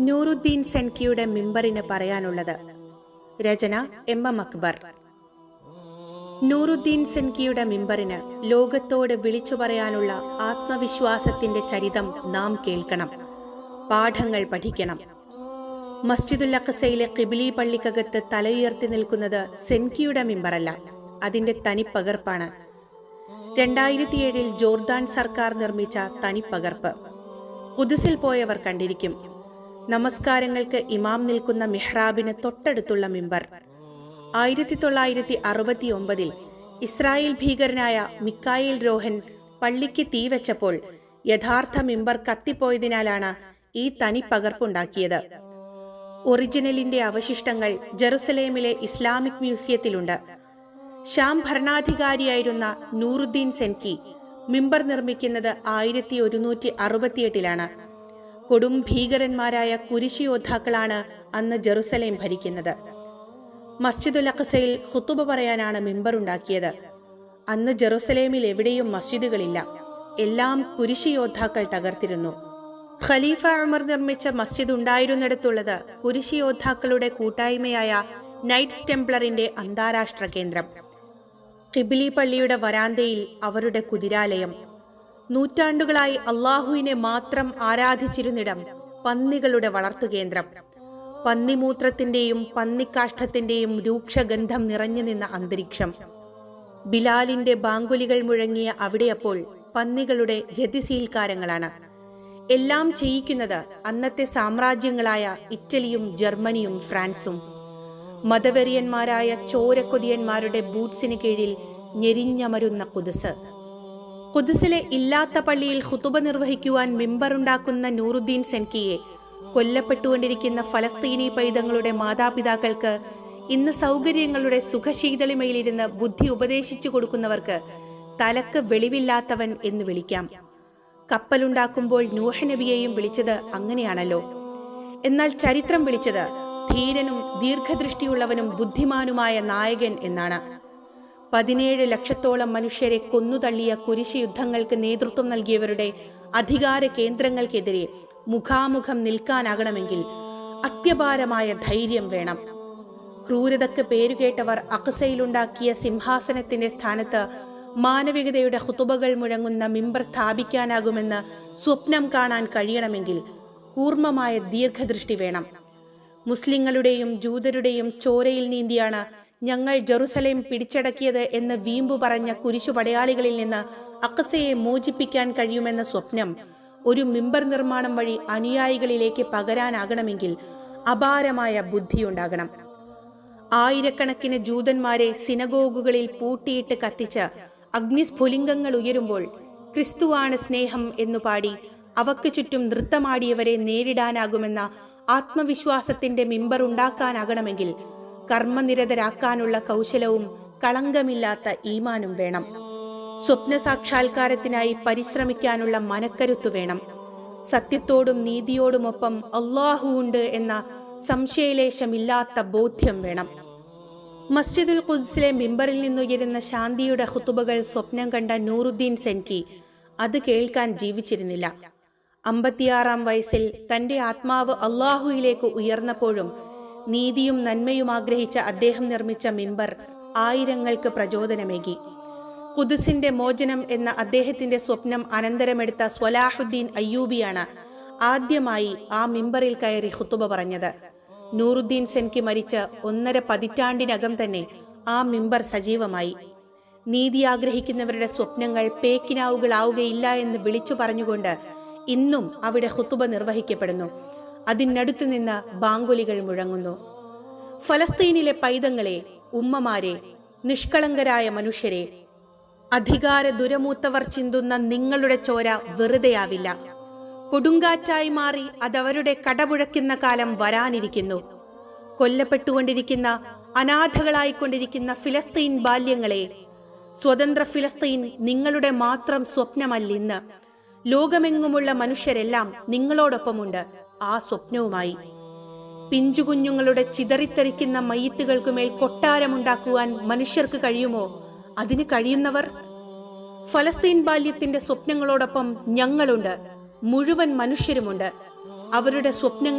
നൂറുദ്ദീൻ സെൻകിയുടെ മിമ്പറിന് പറയാനുള്ളത് രചന എം എം അക്ബർ. നൂറുദ്ദീൻ സെൻകിയുടെ മിമ്പറിന് ലോകത്തോട് വിളിച്ചു പറയാനുള്ള ആത്മവിശ്വാസത്തിന്റെ ചരിതം നാം കേൾക്കണം പാഠങ്ങൾ പഠിക്കണം. മസ്ജിദുൽ അക്കസയിലെ കിബിലി പള്ളിക്കകത്ത് തലയുയർത്തി നിൽക്കുന്നത് സെൻകിയുടെ മിമ്പറല്ല അതിന്റെ തനിപ്പകർപ്പാണ്. രണ്ടായിരത്തിയേഴിൽ ജോർദാൻ സർക്കാർ നിർമ്മിച്ച തനിപ്പകർപ്പ്. കുതിസിൽ പോയവർ കണ്ടിരിക്കും നമസ്കാരങ്ങൾക്ക് ഇമാം നിൽക്കുന്ന മിഹ്റാബിന് തൊട്ടടുത്തുള്ള മിമ്പർ. ആയിരത്തി തൊള്ളായിരത്തി അറുപത്തി ഒമ്പതിൽ ഇസ്രായേൽ ഭീകരനായ മിക്കായേൽ രോഹൻ പള്ളിക്ക് തീവച്ചപ്പോൾ യഥാർത്ഥ മിമ്പർ കത്തിപ്പോയതിനാലാണ് ഈ തനി പകർപ്പുണ്ടാക്കിയത്. ഒറിജിനലിന്റെ അവശിഷ്ടങ്ങൾ ജെറുസലേമിലെ ഇസ്ലാമിക് മ്യൂസിയത്തിലുണ്ട്. ഷാം ഭരണാധികാരിയായിരുന്ന നൂറുദ്ദീൻ സെൻകി മിമ്പർ നിർമ്മിക്കുന്നത് ആയിരത്തി ഒരുന്നൂറ്റി അറുപത്തിയെട്ടിലാണ് കൊടും ഭീകരന്മാരായ കുരിശി യോദ്ധാക്കളാണ് അന്ന് ജെറുസലേം ഭരിക്കുന്നത്. മസ്ജിദുൽ അഖസയിൽ ഹുത്തുബ പറയാനാണ് മിമ്പർ ഉണ്ടാക്കിയത്. അന്ന് ജെറുസലേമിൽ എവിടെയും മസ്ജിദുകളില്ല. എല്ലാം കുരിശി യോദ്ധാക്കൾ തകർത്തിരുന്നു. ഖലീഫ ഉമർ നിർമ്മിച്ച മസ്ജിദ് ഉണ്ടായിരുന്നിടത്തുള്ളത് കുരിശി യോദ്ധാക്കളുടെ കൂട്ടായ്മയായ നൈറ്റ്സ് ടെംപ്ലറിന്റെ അന്താരാഷ്ട്ര കേന്ദ്രം. കിബിലി പള്ളിയുടെ വരാന്തയിൽ അവരുടെ കുതിരാലയം നൂറ്റാണ്ടുകളായി അള്ളാഹുവിനെ മാത്രം ആരാധിച്ചിരുന്നിടം പന്നികളുടെ വളർത്തുകേന്ദ്രം പന്നിമൂത്രത്തിന്റെയും പന്നിക്കാഷ്ടത്തിന്റെയും രൂക്ഷഗന്ധം നിറഞ്ഞു നിന്ന അന്തരീക്ഷം. ബിലാലിന്റെ ബാങ്കുലികൾ മുഴങ്ങിയ അവിടെയപ്പോൾ പന്നികളുടെ ഗതിശീൽക്കാരങ്ങളാണ്. എല്ലാം ചെയ്യിക്കുന്നത് അന്നത്തെ സാമ്രാജ്യങ്ങളായ ഇറ്റലിയും ജർമ്മനിയും ഫ്രാൻസും. മതവെറിയന്മാരായ ചോരക്കൊതിയന്മാരുടെ ബൂട്ട്സിന് കീഴിൽ ഞെരിഞ്ഞമരുന്ന കുതിസ്. കുതിസിലെ ഇല്ലാത്ത പള്ളിയിൽ ഹുതുബ നിർവഹിക്കുവാൻ മിമ്പറുണ്ടാക്കുന്ന നൂറുദ്ദീൻ സെൻകിയെ കൊല്ലപ്പെട്ടുകൊണ്ടിരിക്കുന്ന ഫലസ്തീനി പൈതങ്ങളുടെ മാതാപിതാക്കൾക്ക് ഇന്ന് സൗകര്യങ്ങളുടെ സുഖശീതളിമയിലിരുന്ന് ബുദ്ധി ഉപദേശിച്ചു കൊടുക്കുന്നവർക്ക് തലക്ക് വെളിവില്ലാത്തവൻ എന്ന് വിളിക്കാം. കപ്പലുണ്ടാക്കുമ്പോൾ നൂഹനബിയെയും വിളിച്ചത് അങ്ങനെയാണല്ലോ. എന്നാൽ ചരിത്രം വിളിച്ചത് ധീരനും ദീർഘദൃഷ്ടിയുള്ളവനും ബുദ്ധിമാനുമായ നായകൻ എന്നാണ്. പതിനേഴ് ലക്ഷത്തോളം മനുഷ്യരെ കൊന്നുതള്ളിയ കുരിശ് യുദ്ധങ്ങൾക്ക് നേതൃത്വം നൽകിയവരുടെ അധികാര കേന്ദ്രങ്ങൾക്കെതിരെ മുഖാമുഖം നിൽക്കാനാകണമെങ്കിൽ അത്യപാരമായ ധൈര്യം വേണം. ക്രൂരതക്ക് പേരുകേട്ടവർ അക്സയിലുണ്ടാക്കിയ സിംഹാസനത്തിന്റെ സ്ഥാനത്ത് മാനവികതയുടെ ഹുതുബകൾ മുഴങ്ങുന്ന മിമ്പർ സ്ഥാപിക്കാനാകുമെന്ന് സ്വപ്നം കാണാൻ കഴിയണമെങ്കിൽ കൂർമ്മമായ ദീർഘദൃഷ്ടി വേണം. മുസ്ലിങ്ങളുടെയും ജൂതരുടെയും ചോരയിൽ നീന്തിയാണ് ഞങ്ങൾ ജെറുസലേം പിടിച്ചടക്കിയത് എന്ന് വീമ്പു പറഞ്ഞ കുരിശു പടയാളികളിൽ നിന്ന് അക്കസയെ മോചിപ്പിക്കാൻ കഴിയുമെന്ന സ്വപ്നം ഒരു മിമ്പർ നിർമ്മാണം വഴി അനുയായികളിലേക്ക് പകരാനാകണമെങ്കിൽ അപാരമായ ബുദ്ധിയുണ്ടാകണം. ആയിരക്കണക്കിന് ജൂതന്മാരെ സിനഗോഗുകളിൽ പൂട്ടിയിട്ട് കത്തിച്ച് അഗ്നിസ്ഫുലിംഗങ്ങൾ ഉയരുമ്പോൾ ക്രിസ്തുവാണ് സ്നേഹം എന്നു പാടി അവക്ക് ചുറ്റും നൃത്തമാടിയവരെ നേരിടാനാകുമെന്ന ആത്മവിശ്വാസത്തിന്റെ മിമ്പർ ഉണ്ടാക്കാനാകണമെങ്കിൽ കർമ്മനിരതരാക്കാനുള്ള കൗശലവും കളങ്കമില്ലാത്ത ഈമാനും വേണം. സ്വപ്ന സാക്ഷാത്കാരത്തിനായി പരിശ്രമിക്കാനുള്ള മനക്കരുത്തു വേണം. സത്യത്തോടും നീതിയോടുമൊപ്പം അള്ളാഹു ഉണ്ട് എന്ന സംശയലേശമില്ലാത്ത ബോധ്യം വേണം. മസ്ജിദുൽ ഖുദ്സിലെ മിമ്പറിൽ നിന്നുയരുന്ന ശാന്തിയുടെ ഹുത്തുബകൾ സ്വപ്നം കണ്ട നൂറുദ്ദീൻ സെൻകി അത് കേൾക്കാൻ ജീവിച്ചിരുന്നില്ല. അമ്പത്തിയാറാം വയസ്സിൽ തന്റെ ആത്മാവ് അള്ളാഹുയിലേക്ക് ഉയർന്നപ്പോഴും നീതിയും നന്മയും ആഗ്രഹിച്ച അദ്ദേഹം നിർമ്മിച്ച മിമ്പർ ആയിരങ്ങൾക്ക് പ്രചോദനമേകി. കുദുസിന്റെ മോചനം എന്ന അദ്ദേഹത്തിന്റെ സ്വപ്നം അനന്തരമെടുത്ത സ്വലാഹുദ്ദീൻ അയ്യൂബിയാണ് ആദ്യമായി ആ മിമ്പറിൽ കയറി ഹുത്തുബ പറഞ്ഞത്. നൂറുദ്ദീൻ സെൻകി മരിച്ച് ഒന്നര പതിറ്റാണ്ടിനകം തന്നെ ആ മിമ്പർ സജീവമായി. നീതി ആഗ്രഹിക്കുന്നവരുടെ സ്വപ്നങ്ങൾ പേക്കിനാവുകളാവുകയില്ല എന്ന് വിളിച്ചു പറഞ്ഞുകൊണ്ട് ഇന്നും അവിടെ ഹുത്തുബ നിർവഹിക്കപ്പെടുന്നു. അതിനടുത്തു നിന്ന് ബാങ്കുലികൾ മുഴങ്ങുന്നു. ഫലസ്തീനിലെ പൈതങ്ങളെ ഉമ്മമാരെ നിഷ്കളങ്കരായ മനുഷ്യരെ അധികാര ദുരമൂത്തവർ ചിന്തുന്ന നിങ്ങളുടെ ചോര വെറുതെയാവില്ല. കൊടുങ്കാറ്റായി മാറി അതവരുടെ കടപുഴക്കുന്ന കാലം വരാനിരിക്കുന്നു. കൊല്ലപ്പെട്ടുകൊണ്ടിരിക്കുന്ന അനാഥകളായിക്കൊണ്ടിരിക്കുന്ന ഫിലസ്തീൻ ബാല്യങ്ങളെ സ്വതന്ത്ര ഫിലസ്തീൻ നിങ്ങളുടെ മാത്രം സ്വപ്നമല്ലിന്ന്. ലോകമെങ്ങുമുള്ള മനുഷ്യരെല്ലാം നിങ്ങളോടൊപ്പമുണ്ട്. ആ സ്വപ്നവുമായി. പിഞ്ചുകുഞ്ഞുങ്ങളുടെ ചിതറിത്തെറിക്കുന്ന മയ്യത്തുകൾക്കുമേൽ കൊട്ടാരമുണ്ടാക്കുവാൻ മനുഷ്യർക്ക് കഴിയുമോ? അതിന് കഴിയുന്നവർ? ഫലസ്തീൻ ബാല്യത്തിന്റെ സ്വപ്നങ്ങളോടൊപ്പം ഞങ്ങളുണ്ട്. മുഴുവൻ മനുഷ്യരുമുണ്ട്. അവരുടെ സ്വപ്നങ്ങൾ